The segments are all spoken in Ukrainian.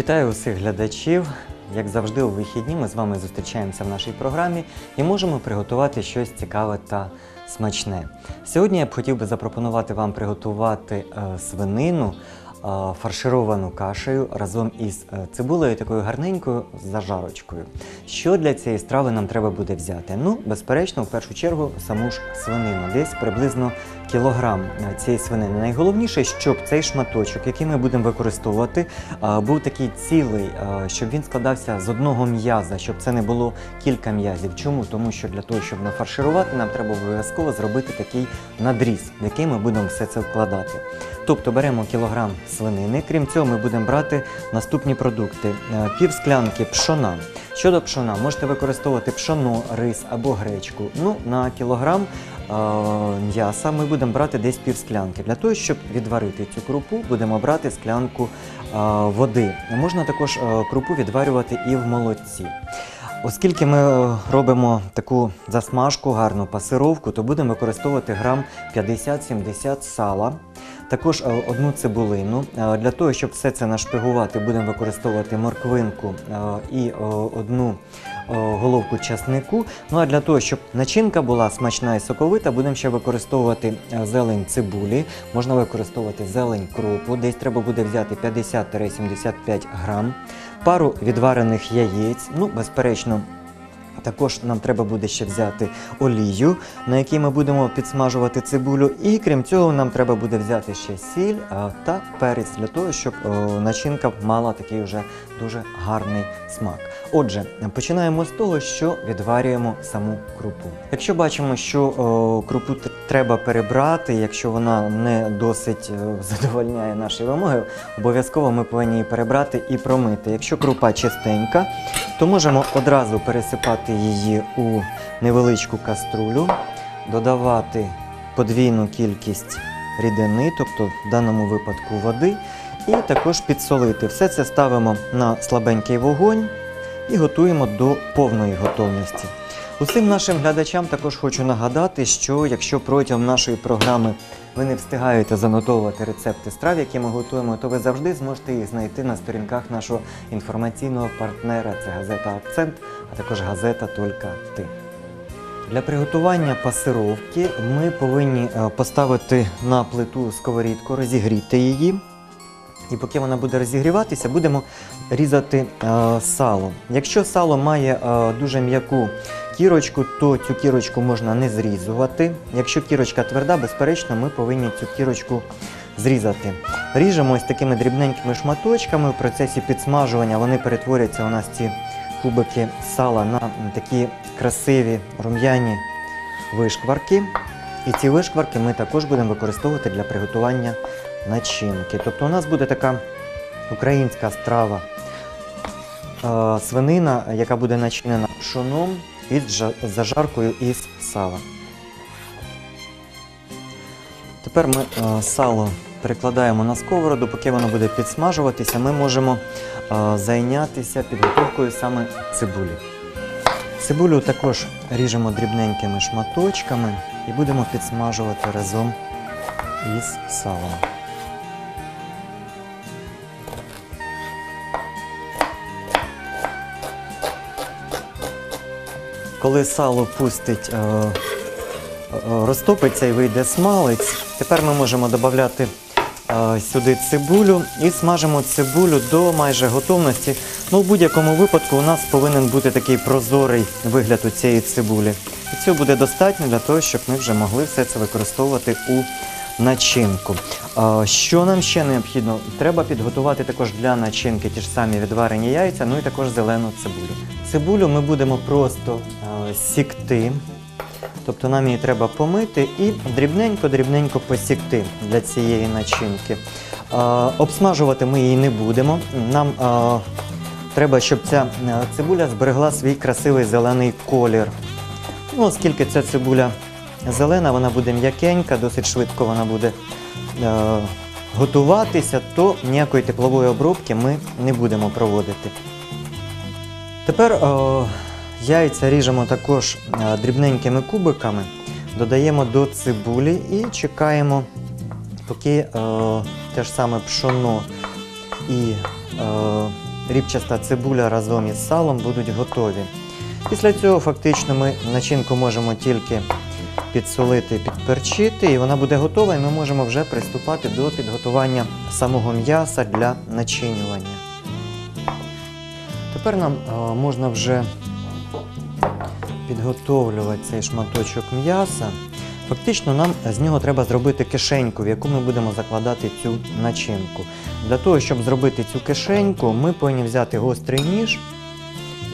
Вітаю усіх глядачів. Як завжди, у вихідні ми з вами зустрічаємося в нашій програмі і можемо приготувати щось цікаве та смачне. Сьогодні я б хотів би запропонувати вам приготувати е, свинину фаршировану кашею разом із е, цибулею такою гарненькою зажарочкою. Що для цієї страви нам треба буде взяти? Ну, безперечно, в першу чергу саму ж свинину, десь приблизно кілограм е, цієї свинини. Найголовніше, щоб цей шматочок, який ми будемо використовувати, був такий цілий, щоб він складався з одного м'яза, щоб це не було кілька м'язів. Чому? Тому що для того, щоб нафарширувати, нам треба обов'язково зробити такий надріз, в який ми будемо все це вкладати. Тобто беремо кілограм свинини. Крім цього, ми будемо брати наступні продукти: Е, пів склянки пшона. Щодо пшона, можете використовувати пшоно, рис або гречку. Ну, на кілограм е, м'яса ми будемо брати десь пів склянки. Для того, щоб відварити цю крупу, будемо брати склянку е, води. Можна також крупу відварювати і в молоці. Оскільки ми робимо таку засмажку, гарну пасировку, то будемо використовувати грам 50-70 сала. Також е, одну цибулину. Е, Для того, щоб все це нашпигувати, будемо використовувати морквинку е, і одну головку часнику. Ну а для того, щоб начинка була смачна і соковита, будемо ще використовувати зелень цибулі. Можна використовувати зелень кропу. Десь треба буде взяти 50-75 грам. Пару відварених яєць. Ну, безперечно, також нам треба буде ще взяти олію, на якій ми будемо підсмажувати цибулю. І крім цього, нам треба буде взяти ще сіль та перець для того, щоб начинка мала такий вже дуже гарний смак. Отже, починаємо з того, що відварюємо саму крупу. Якщо бачимо, що крупу треба перебрати, якщо вона не досить е, задовольняє наші вимоги, обов'язково ми повинні її перебрати і промити. Якщо крупа чистенька, то можемо одразу пересипати її у невеличку каструлю, додавати подвійну кількість рідини, тобто в даному випадку води, і також підсолити. Все це ставимо на слабенький вогонь і готуємо до повної готовності. Усім нашим глядачам також хочу нагадати, що якщо протягом нашої програми ви не встигаєте занотовувати рецепти страв, які ми готуємо, то ви завжди зможете їх знайти на сторінках нашого інформаційного партнера. Це газета Акцент, а також газета Тільки ти. Для приготування пасировки ми повинні е, поставити на плиту сковорідку, розігріти її. І поки вона буде розігріватися, будемо різати е, сало. Якщо сало має е, дуже м'яку кірочку, то цю кірочку можна не зрізувати. Якщо кірочка тверда, безперечно, ми повинні цю кірочку зрізати. Ріжемо ось такими дрібненькими шматочками. В процесі підсмажування вони перетворяться у нас ці кубики сала на такі красиві рум'яні вишкварки. І ці вишкварки ми також будемо використовувати для приготування начинки. Тобто у нас буде така українська страва е, свинина, яка буде начинена пшоном із зажаркою із сала. Тепер ми е, сало перекладаємо на сковороду, поки воно буде підсмажуватися, ми можемо е, зайнятися підготовкою саме цибулі. Цибулю також ріжемо дрібненькими шматочками і будемо підсмажувати разом із салом. Коли сало пустить, е, е, розтопиться і вийде смалець, тепер ми можемо додати сюди цибулю і смажимо цибулю до майже готовності. Ну, в будь-якому випадку у нас повинен бути такий прозорий вигляд у цієї цибулі. І цього буде достатньо для того, щоб ми вже могли все це використовувати у начинку. Що нам ще необхідно? Треба підготувати також для начинки ті ж самі відварені яйця, ну і також зелену цибулю. Цибулю ми будемо просто сікти. Тобто нам її треба помити і дрібненько-дрібненько посікти для цієї начинки. А, обсмажувати ми її не будемо. Нам а, треба, щоб ця цибуля зберегла свій красивий зелений колір. Ну, оскільки ця цибуля зелена, вона буде м'якенька, досить швидко вона буде е, готуватися, то ніякої теплової обробки ми не будемо проводити. Тепер е, яйця ріжемо також е, дрібненькими кубиками, додаємо до цибулі і чекаємо, поки е, те ж саме пшоно і е, рібчаста цибуля разом із салом будуть готові. Після цього фактично ми начинку можемо тільки підсолити, підперчити, і вона буде готова, і ми можемо вже приступати до підготування самого м'яса для начинювання. Тепер нам е, можна вже підготовлювати цей шматочок м'яса. Фактично нам з нього треба зробити кишеньку, в яку ми будемо закладати цю начинку. Для того, щоб зробити цю кишеньку, ми повинні взяти гострий ніж,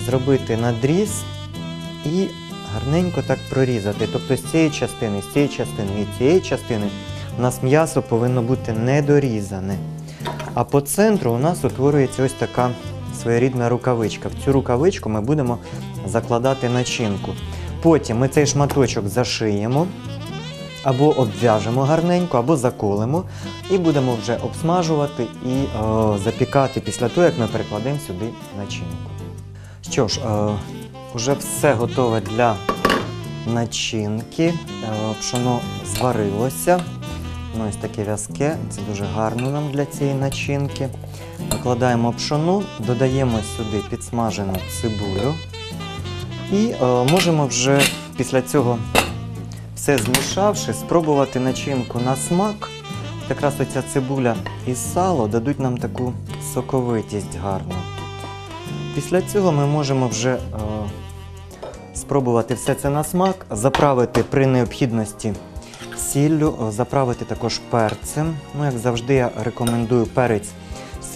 зробити надріз і гарненько так прорізати. Тобто з цієї частини, з цієї частини і цієї частини у нас м'ясо повинно бути недорізане. А по центру у нас утворюється ось така своєрідна рукавичка. В цю рукавичку ми будемо закладати начинку. Потім ми цей шматочок зашиємо, або обв'яжемо гарненько, або заколимо, і будемо вже обсмажувати і е, запікати після того, як ми перекладемо сюди начинку. Що ж, е, вже все готове для начинки. Е, пшоно зварилося. Воно ось таке в'язке, це дуже гарно нам для цієї начинки. Накладаємо пшоно, додаємо сюди підсмажену цибулю. І е, можемо вже після цього все змішавши, спробувати начинку на смак. Якраз оця цибуля і сало дадуть нам таку соковитість гарну. Після цього ми можемо вже е, спробувати все це на смак, заправити при необхідності сіллю, е, заправити також перцем. Ну, як завжди, я рекомендую перець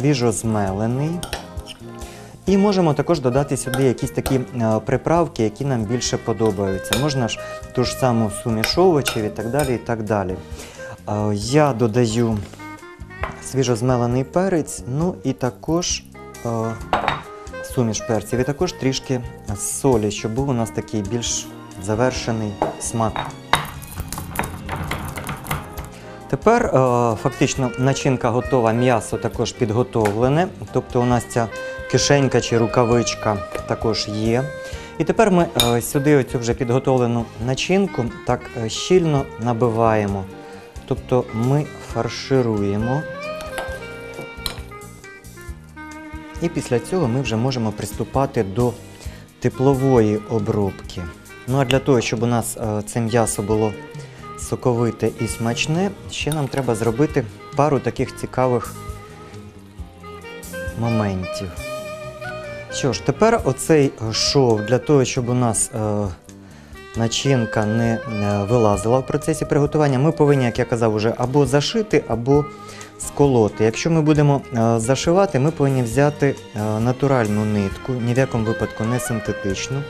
свіжозмелений. І можемо також додати сюди якісь такі е, приправки, які нам більше подобаються. Можна ж ту ж саму суміш овочів і так далі. і так далі. Е, Я додаю свіжозмелений перець, ну і також е, суміш перців, і також трішки солі, щоб був у нас такий більш завершений смак. Тепер е, фактично начинка готова, м'ясо також підготовлене. Тобто у нас ця кишенька чи рукавичка також є. І тепер ми е, сюди оцю вже підготовлену начинку так е, щільно набиваємо. Тобто ми фаршируємо. І після цього ми вже можемо приступати до теплової обробки. Ну а для того, щоб у нас це м'ясо було соковите і смачне, ще нам треба зробити пару таких цікавих моментів. Що ж, тепер оцей шов для того, щоб у нас е, начинка не е, вилазила в процесі приготування, ми повинні, як я казав, уже або зашити, або сколоти. Якщо ми будемо е, зашивати, ми повинні взяти е, натуральну нитку, ні в якому випадку не синтетичну,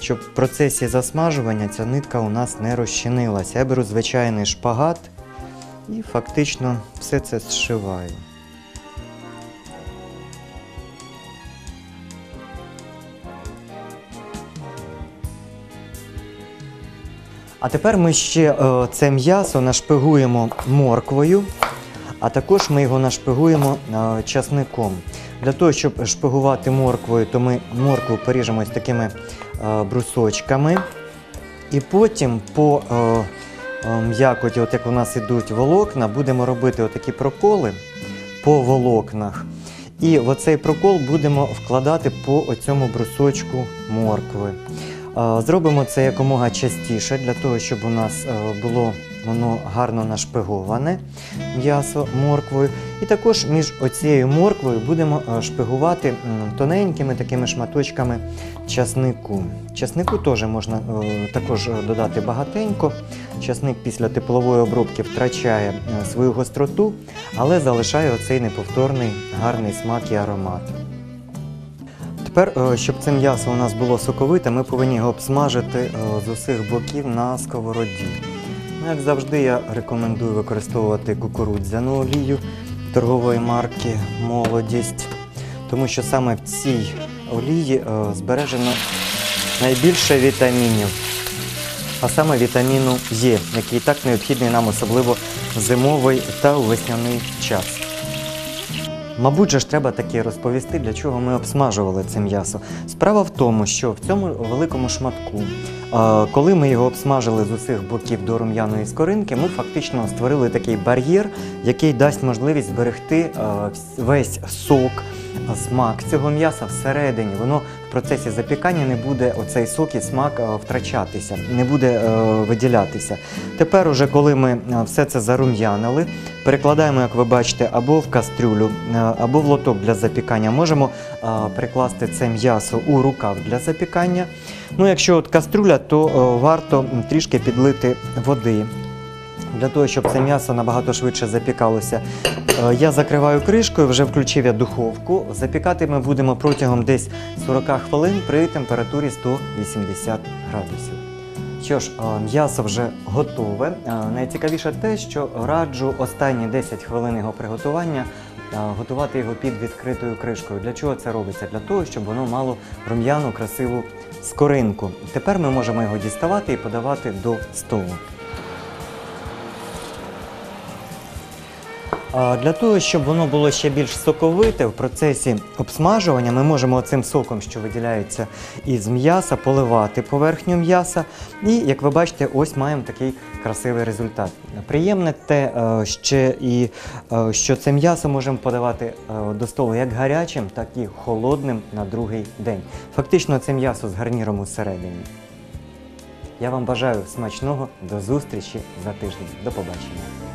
щоб в процесі засмажування ця нитка у нас не розчинилася. Я беру звичайний шпагат і фактично все це зшиваю. А тепер ми ще е, це м'ясо нашпигуємо морквою, а також ми його нашпигуємо е, часником. Для того, щоб шпигувати морквою, то ми моркву поріжемо ось такими брусочками. І потім по е, е, м'якоті, от як у нас ідуть волокна, будемо робити отакі проколи по волокнах. І оцей прокол будемо вкладати по оцьому брусочку моркви. Е, Зробимо це якомога частіше, для того, щоб у нас е, було воно гарно нашпиговане м'ясо морквою. І також між оцією морквою будемо е, шпигувати тоненькими такими шматочками часнику. Часнику теж можна е, також е, додати багатенько. Часник після теплової обробки втрачає свою гостроту, але залишає оцей неповторний гарний смак і аромат. Тепер, щоб це м'ясо у нас було соковите, ми повинні його обсмажити з усіх боків на сковороді. Ну, як завжди, я рекомендую використовувати кукурудзяну олію торгової марки Молодість, тому що саме в цій олії е, збережено найбільше вітамінів, а саме вітаміну Е, який так необхідний нам особливо в зимовий та весняний час. Мабуть, же ж треба таки розповісти, для чого ми обсмажували це м'ясо. Справа в тому, що в цьому великому шматку, коли ми його обсмажили з усіх боків до рум'яної скоринки, ми фактично створили такий бар'єр, який дасть можливість зберегти весь сок, смак цього м'яса всередині. Воно процесі запікання не буде оцей сок і смак е, втрачатися, не буде е, виділятися. Тепер, уже коли ми е, все це зарум'янили, перекладаємо, як ви бачите, або в кастрюлю, або в лоток для запікання. Можемо прикласти це м'ясо у рукав для запікання. Ну, якщо кастрюля, то варто трішки підлити води. Для того, щоб це м'ясо набагато швидше запікалося, Е, я закриваю кришкою, вже включив я духовку. Запікати ми будемо протягом десь 40 хвилин при температурі 180 градусів. Що ж, е, м'ясо вже готове. Е, Найцікавіше те, що раджу останні 10 хвилин його приготування готувати його під відкритою кришкою. Для чого це робиться? Для того, щоб воно мало рум'яну, красиву скоринку. Тепер ми можемо його діставати і подавати до столу. Для того, щоб воно було ще більш соковите в процесі обсмажування, ми можемо цим соком, що виділяється із м'яса, поливати поверхню м'яса. І, як ви бачите, ось маємо такий красивий результат. Приємне те, е, ще і е, що це м'ясо можемо подавати е, до столу як гарячим, так і холодним на другий день. Фактично, це м'ясо з гарніром усередині. Я вам бажаю смачного, до зустрічі за тиждень. До побачення.